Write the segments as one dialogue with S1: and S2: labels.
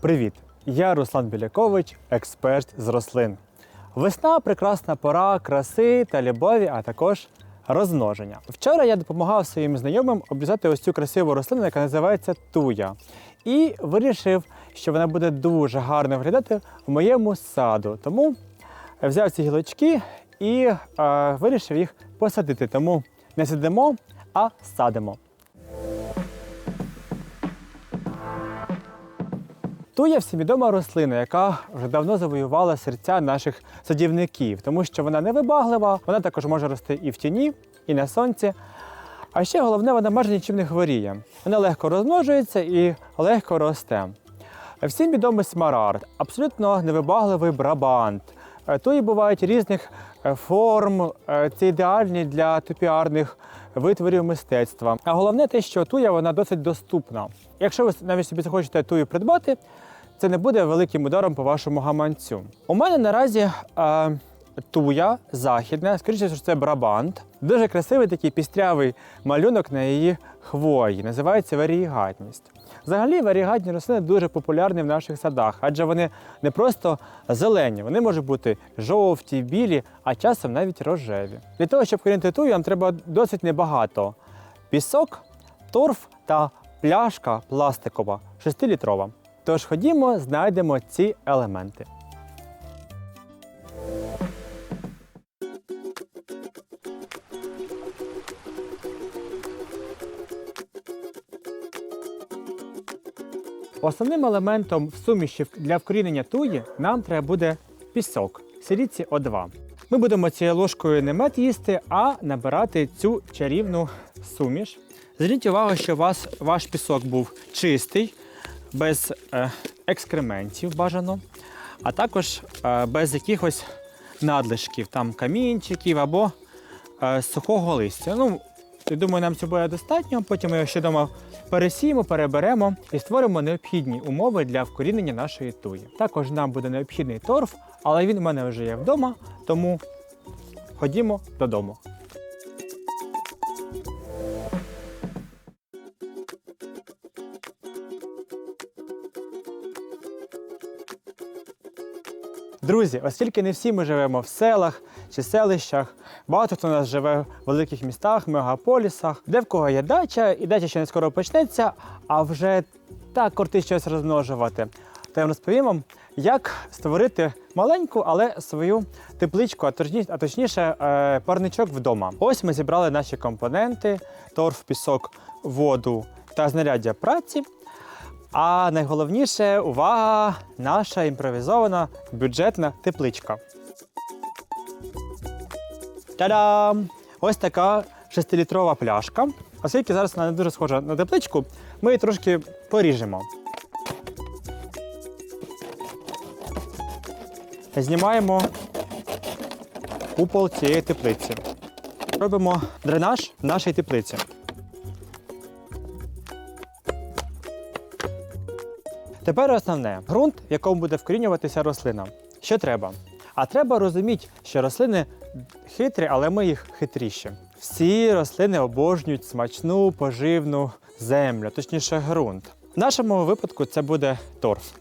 S1: Привіт! Я Руслан Білякович, експерт з рослин. Весна прекрасна пора краси та любові, а також розмноження. Вчора я допомагав своїм знайомим обрізати ось цю красиву рослину, яка називається туя. І вирішив, що вона буде дуже гарно виглядати в моєму саду. Тому взяв ці гілочки і е, вирішив їх посадити. Тому не сидимо, а садимо. Туя всімвідома рослина, яка вже давно завоювала серця наших садівників, тому що вона невибаглива, вона також може рости і в тіні, і на сонці. А ще головне, вона майже нічим не хворіє. Вона легко розмножується і легко росте. Всім відомий смарагд, абсолютно невибагливий брабант. Е, Туї бувають різних е, форм, е, це ідеальні для топіарних витворів мистецтва. А головне те, що туя вона досить доступна. Якщо ви навіть собі захочете тую придбати, це не буде великим ударом по вашому гаманцю. У мене наразі е, туя західна, скоріше, що це брабант. Дуже красивий такий пістрявий малюнок на її хвої. Називається варієгатність. Взагалі варієгатні рослини дуже популярні в наших садах, адже вони не просто зелені, вони можуть бути жовті, білі, а часом навіть рожеві. Для того, щоб корінити тую, нам треба досить небагато: пісок, торф та пляшка пластикова 6-літрова. Тож ходімо, знайдемо ці елементи. Основним елементом в суміші для вкорінення туї нам треба буде пісок силіці О2. Ми будемо цією ложкою не мед їсти, а набирати цю чарівну суміш. Зверніть увагу, що у вас ваш пісок був чистий, без е, екскрементів бажано, а також е, без якихось надлишків, там камінчиків або е, сухого листя. Ну, я думаю, нам цього буде достатньо. Потім ми його ще дома пересіємо, переберемо і створимо необхідні умови для вкорінення нашої туї. Також нам буде необхідний торф, але він у мене вже є вдома, тому ходімо додому. Друзі, оскільки не всі ми живемо в селах чи селищах, багато хто у нас живе в великих містах, мегаполісах, де в кого є дача, і дача ще не скоро почнеться, а вже так кортить щось розмножувати. То я розповім вам, як створити маленьку, але свою тепличку, а точніше е, парничок вдома. Ось ми зібрали наші компоненти: торф, пісок, воду та знаряддя праці. А найголовніше увага, наша імпровізована бюджетна тепличка. Та-дам! Ось така 6-літрова пляшка. Оскільки зараз вона не дуже схожа на тепличку, ми її трошки поріжемо. Знімаємо купол цієї теплиці. Робимо дренаж нашої теплиці. Тепер основне ґрунт, в якому буде вкорінюватися рослина. Що треба? А треба розуміти, що рослини хитрі, але ми їх хитріші. Всі рослини обожнюють смачну поживну землю, точніше ґрунт. В нашому випадку це буде торф.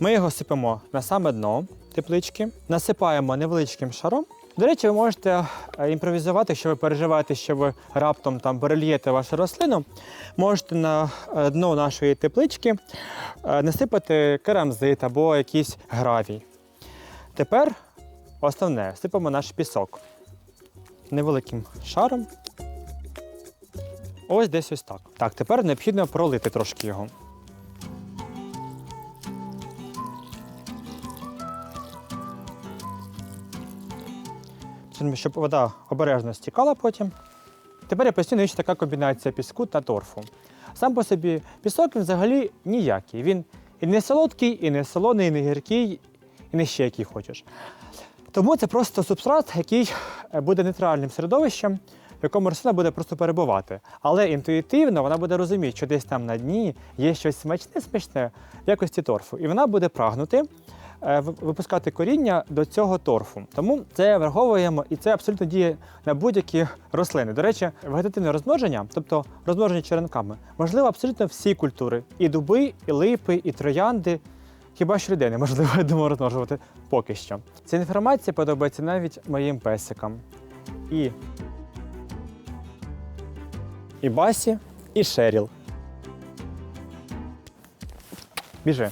S1: Ми його сипемо на саме дно теплички, насипаємо невеличким шаром. До речі, ви можете е, імпровізувати, якщо ви переживаєте, що ви раптом там перельєте вашу рослину. Можете на е, дно нашої теплички е, насипати керамзит або якийсь гравій. Тепер основне сипемо наш пісок невеликим шаром. Ось десь ось так. Так, тепер необхідно пролити трошки його. Щоб вода обережно стікала потім. Тепер я постійно ще така комбінація піску та торфу. Сам по собі пісок він взагалі ніякий. Він і не солодкий, і не солоний, і не гіркий, і не ще який хочеш. Тому це просто субстрат, який е, буде нейтральним середовищем, в якому рослина буде просто перебувати. Але інтуїтивно вона буде розуміти, що десь там на дні є щось смачне, смачне в якості торфу. І вона буде прагнути випускати коріння до цього торфу. Тому це враховуємо і це абсолютно діє на будь-які рослини. До речі, вегетативне розмноження, тобто розмноження черенками, можливо абсолютно всі культури: і дуби, і липи, і троянди. Хіба що людей неможливо, думаю, розмножувати поки що. Ця інформація подобається навіть моїм песикам. І, і Басі, і Шеріл. Біжи.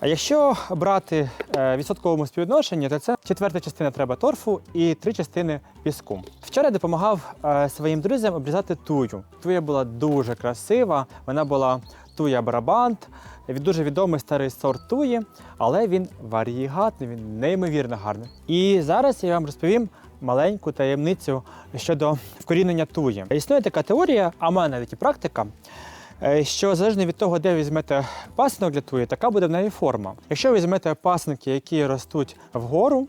S1: А якщо брати е, відсотковому співвідношенні, то це четверта частина треба торфу і три частини піску. Вчора я допомагав е, своїм друзям обрізати тую. Туя була дуже красива, вона була туя барабант, дуже відомий старий сорт туї, але він варієгатний, він неймовірно гарний. І зараз я вам розповім маленьку таємницю щодо вкорінення туї. Існує така теорія, а в мене навіть і практика. Е, що залежно від того, де візьмете пасинок для туї, така буде в неї форма. Якщо візьмете пасинки, які ростуть вгору,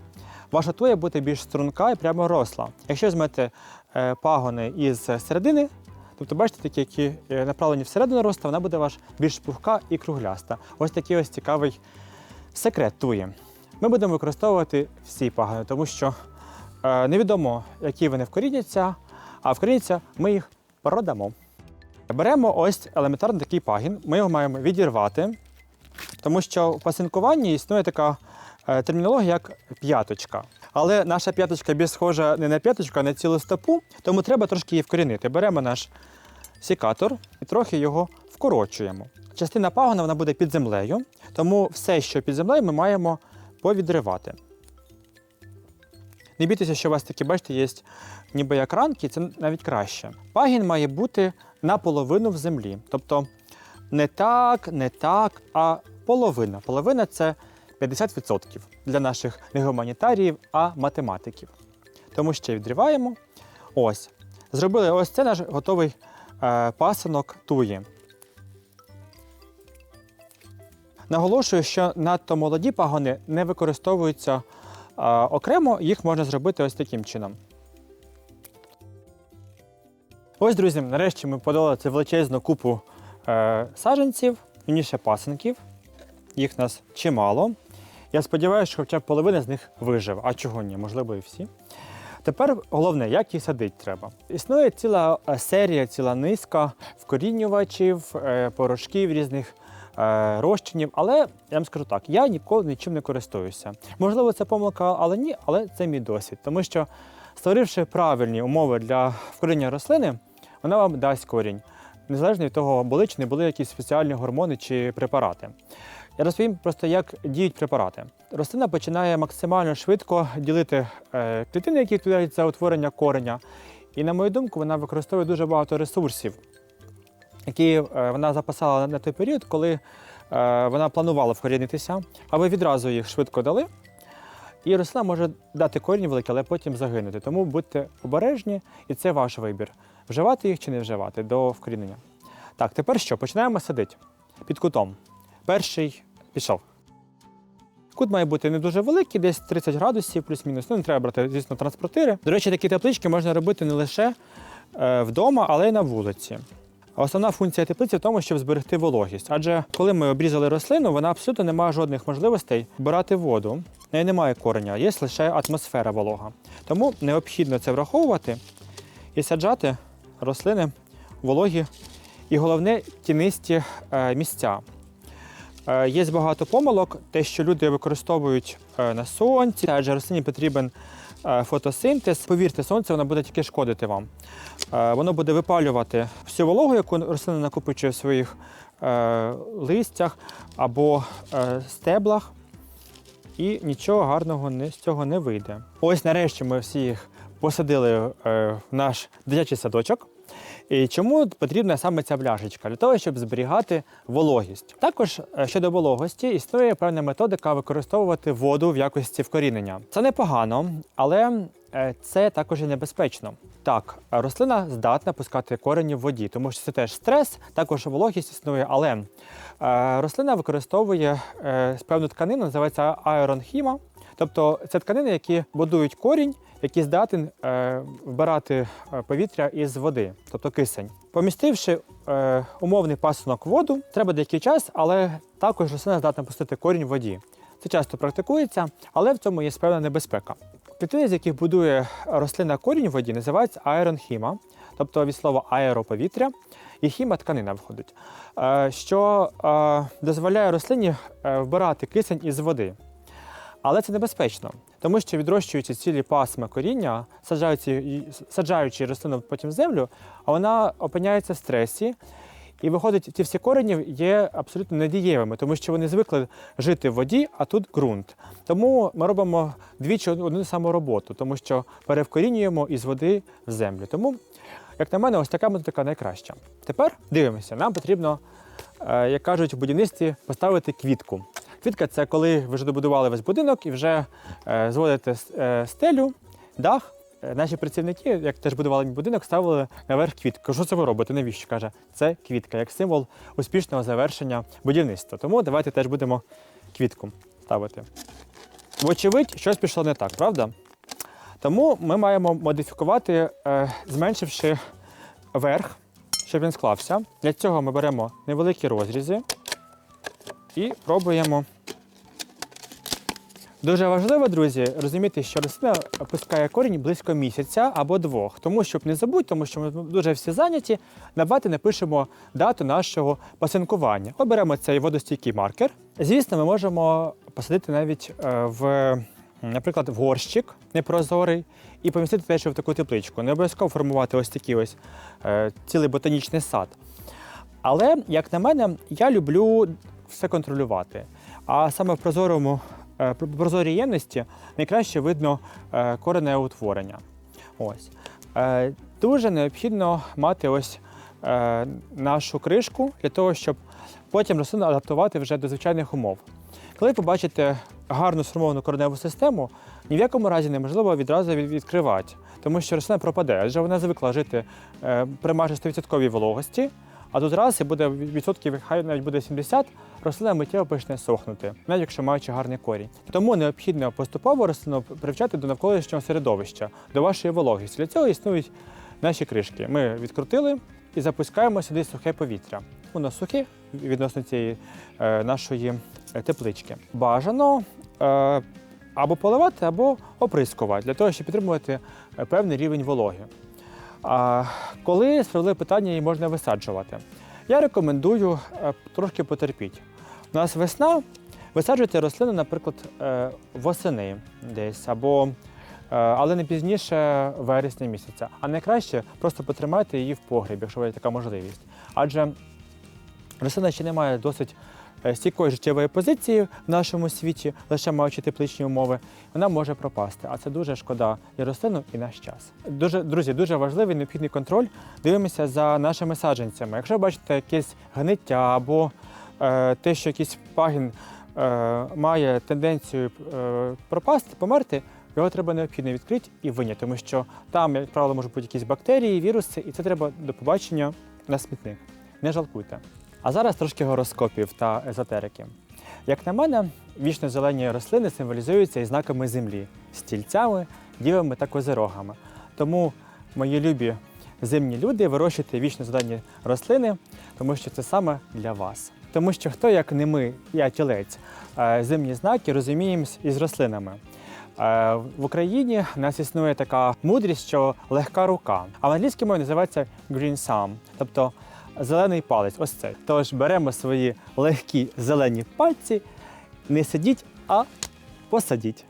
S1: ваша туя буде більш струнка і прямо росла. Якщо візьмете е, пагони із середини, тобто бачите, такі, які е, направлені всередину росту, вона буде ваш більш пухка і кругляста. Ось такий ось цікавий секрет туї. Ми будемо використовувати всі пагони, тому що невідомо, які вони вкоріняться, а вкоріняться ми їх продамо. Беремо ось елементарно такий пагін. Ми його маємо відірвати, тому що в пасинкуванні існує така е, термінологія, як п'яточка. Але наша п'яточка більш схожа не на п'яточку, а на цілу стопу, тому треба трошки її вкорінити. Беремо наш сікатор і трохи його вкорочуємо. Частина пагона вона буде під землею, тому все, що під землею, ми маємо повідривати. Не бійтеся, що у вас такі, бачите, є ніби як ранки, це навіть краще. Пагін має бути наполовину в землі. Тобто не так, не так, а половина. Половина це 50% для наших не гуманітаріїв, а математиків. Тому ще відриваємо. Ось. Зробили ось це наш готовий е, пасинок туї. Наголошую, що надто молоді пагони не використовуються е, окремо, їх можна зробити ось таким чином. Ось, друзі, нарешті ми подали цю величезну купу е, саджанців, вірніше пасенків. Їх нас чимало. Я сподіваюся, що хоча б половина з них виживе, а чого ні, можливо, і всі. Тепер головне, як їх садити треба. Існує ціла е, серія, ціла низка вкорінювачів, е, порошків різних е, розчинів, але я вам скажу так, я ніколи нічим не користуюся. Можливо, це помилка, але ні, але це мій досвід. Тому що створивши правильні умови для вкоріння рослини, вона вам дасть корінь, незалежно від того, були чи не були якісь спеціальні гормони чи препарати. Я розповім просто, як діють препарати. Рослина починає максимально швидко ділити е, клітини, які відповідають за утворення кореня. І, на мою думку, вона використовує дуже багато ресурсів, які е, вона запасала на той період, коли е, вона планувала вкорінитися, а ви відразу їх швидко дали. І рослина може дати корінь великий, але потім загинути. Тому будьте обережні, і це ваш вибір. Вживати їх чи не вживати до вкорінення. Так, тепер що? Починаємо садити під кутом. Перший пішов. Кут має бути не дуже великий, десь 30 градусів, плюс-мінус. Ну, не треба брати, звісно, транспортири. До речі, такі теплички можна робити не лише е, вдома, але й на вулиці. Основна функція теплиці в тому, щоб зберегти вологість. Адже коли ми обрізали рослину, вона абсолютно не має жодних можливостей брати воду. В неї немає кореня, є лише атмосфера волога. Тому необхідно це враховувати і саджати рослини вологі і головне тінисті е, місця. Е, Є багато помилок, те, що люди використовують е, на сонці, адже рослині потрібен фотосинтез. Повірте, сонце воно буде тільки шкодити вам. Воно буде випалювати всю вологу, яку рослина накопичує в своїх листях або стеблах, і нічого гарного з цього не вийде. Ось нарешті ми всі їх посадили е, в наш дитячий садочок. І чому потрібна саме ця пляшечка? Для того, щоб зберігати вологість. Також е, щодо вологості існує певна методика використовувати воду в якості вкорінення. Це непогано, але е, це також і небезпечно. Так, рослина здатна пускати корені в воді, тому що це теж стрес, також вологість існує, але рослина використовує певну тканину, називається аеронхіма. Тобто це тканини, які будують корінь, який здатен е, вбирати е, повітря із води, тобто кисень. Помістивши е, умовний пасунок в воду, треба деякий час, але також рослина здатна пустити корінь в воді. Це часто практикується, але в цьому є певна небезпека. Клітини, з яких будує рослина корінь в воді, називаються аеронхіма, тобто від слова аероповітря, і хіма тканина виходить, що дозволяє рослині вбирати кисень із води. Але це небезпечно, тому що відрощуючи цілі пасми коріння, саджаючи, саджаючи рослину потім в землю, а вона опиняється в стресі. І виходить, ті всі корені є абсолютно недієвими, тому що вони звикли жити в воді, а тут ґрунт. Тому ми робимо двічі одну саму роботу, тому що перевкорінюємо із води в землю. Тому, як на мене, ось така методика найкраща. Тепер дивимося, нам потрібно, е, як кажуть в будівництві, поставити квітку. Квітка це коли ви вже добудували весь будинок і вже е, зводите е, стелю, дах. Е, Наші працівники, як теж будували будинок, ставили наверх квітку. Що це ви робите? Навіщо? каже, це квітка, як символ успішного завершення будівництва. Тому давайте теж будемо квітку ставити. Вочевидь, щось пішло не так, правда? Тому ми маємо модифікувати, зменшивши верх, щоб він склався. Для цього ми беремо невеликі розрізи і пробуємо. Дуже важливо, друзі, розуміти, що рослина пускає корінь близько місяця або двох. Тому щоб не забудь, тому що ми дуже всі зайняті, давайте напишемо дату нашого пасинкування. Оберемо цей водостійкий маркер. Звісно, ми можемо посадити навіть е, в, наприклад, в горщик непрозорий і помістити теж в таку тепличку. Не обов'язково формувати ось такий ось е, цілий ботанічний сад. Але, як на мене, я люблю все контролювати. А саме в прозорому е, прозорій ємності найкраще видно е, кореневе утворення. Ось. Е, Дуже необхідно мати ось нашу кришку для того, щоб потім рослину адаптувати вже до звичайних умов. Коли побачите гарно сформовану кореневу систему, ні в якому разі неможливо відразу відкривати, тому що рослина пропаде, адже вона звикла жити при майже 100% вологості, а тут раз і буде відсотків, хай навіть буде 70, рослина миттєво почне сохнути, навіть якщо маючи гарний корінь. Тому необхідно поступово рослину привчати до навколишнього середовища, до вашої вологості. Для цього існують наші кришки. Ми відкрутили і запускаємо сюди сухе повітря. Воно сухе відносно цієї е, нашої е, теплички. Бажано е, або поливати, або оприскувати для того, щоб підтримувати е, певний рівень вологи. А коли справедливе питання її можна висаджувати? Я рекомендую е, трошки потерпіть. У нас весна, висаджуйте рослину, наприклад, е, восени десь або е, але не пізніше вересня місяця. А найкраще просто потримайте її в погребі, якщо є така можливість. Адже рослина ще не має досить стійкої життєвої позиції в нашому світі, лише маючи тепличні умови, вона може пропасти. А це дуже шкода і рослину, і наш час. Дуже, друзі, дуже важливий необхідний контроль. Дивимося за нашими саджанцями. Якщо бачите якесь гниття або е, те, що якийсь пагін е, має тенденцію е, пропасти, померти, його треба необхідно відкрити і виняти, тому що там, як правило, можуть бути якісь бактерії, віруси, і це треба до побачення на смітник. Не жалкуйте. А зараз трошки гороскопів та езотерики. Як на мене, вічно зелені рослини символізуються і знаками землі, стільцями, дівами та козирогами. Тому, мої любі зимні люди, вирощуйте вічно зелені рослини, тому що це саме для вас. Тому що хто, як не ми, я тілець, е, зимні знаки розуміємось із рослинами. Е, В Україні в нас існує така мудрість, що легка рука, а в англійській мові називається green thumb, тобто зелений палець. Ось цей. Тож беремо свої легкі зелені пальці, не сидіть, а посадіть.